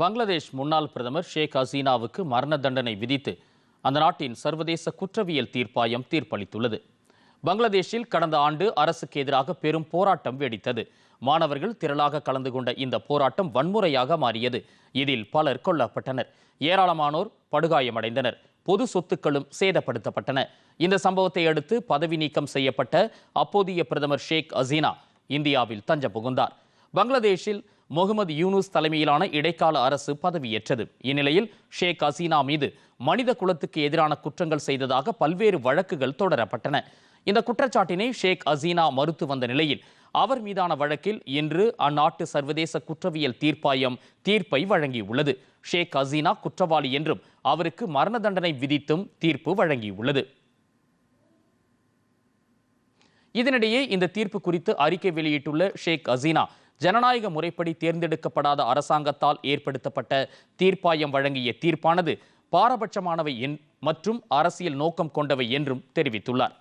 பங்களாதேஷ் முன்னாள் பிரதமர் ஷேக் ஹசீனாவுக்கு மரண தண்டனை விதித்து அந்த நாட்டின் சர்வதேச குற்றவியல் தீர்ப்பாயம் தீர்ப்பளித்துள்ளது. பங்களாதேஷில் கடந்த ஆண்டு அரசுக்கு எதிராக பெரும் போராட்டம் வெடித்தது. மாணவர்கள் திரளாக கலந்து கொண்ட இந்த போராட்டம் வன்முறையாக மாறியது. இதில் பலர் கொல்லப்பட்டனர். ஏராளமானோர் படுகாயமடைந்தனர். பொது சொத்துக்களும் சேதப்படுத்தப்பட்டன. இந்த சம்பவத்தை அடுத்து பதவி நீக்கம் செய்யப்பட்ட அப்போதைய பிரதமர் ஷேக் ஹசீனா இந்தியாவில் தஞ்சம் புகுந்தார். பங்களாதேஷில் முகமது யூனுஸ் தலைமையிலான இடைக்கால அரசு பதவியேற்றது. இந்நிலையில் ஷேக் ஹசீனா மீது மனித குலத்துக்கு எதிரான குற்றங்கள் செய்ததாக பல்வேறு வழக்குகள் தொடரப்பட்டன. இந்த குற்றச்சாட்டினை ஷேக் ஹசீனா மறுத்து வந்த நிலையில் அவர் மீதான வழக்கில் இன்று அந்நாட்டு சர்வதேச குற்றவியல் தீர்ப்பாயம் தீர்ப்பை வழங்கியுள்ளது. ஷேக் ஹசீனா குற்றவாளி என்றும் அவருக்கு மரண தண்டனை விதித்தும் தீர்ப்பு வழங்கியுள்ளது. இதனிடையே இந்த தீர்ப்பு குறித்து அறிக்கை வெளியிட்டுள்ள ஷேக் ஹசீனா ஜனநாயக முறைப்படி தேர்ந்தெடுக்கப்படாத அரசாங்கத்தால் ஏற்படுத்தப்பட்ட தீர்ப்பாயம் வழங்கிய தீர்ப்பானது பாரபட்சமானவை என் மற்றும் அரசியல் நோக்கம் கொண்டவை என்றும் தெரிவித்துள்ளார்.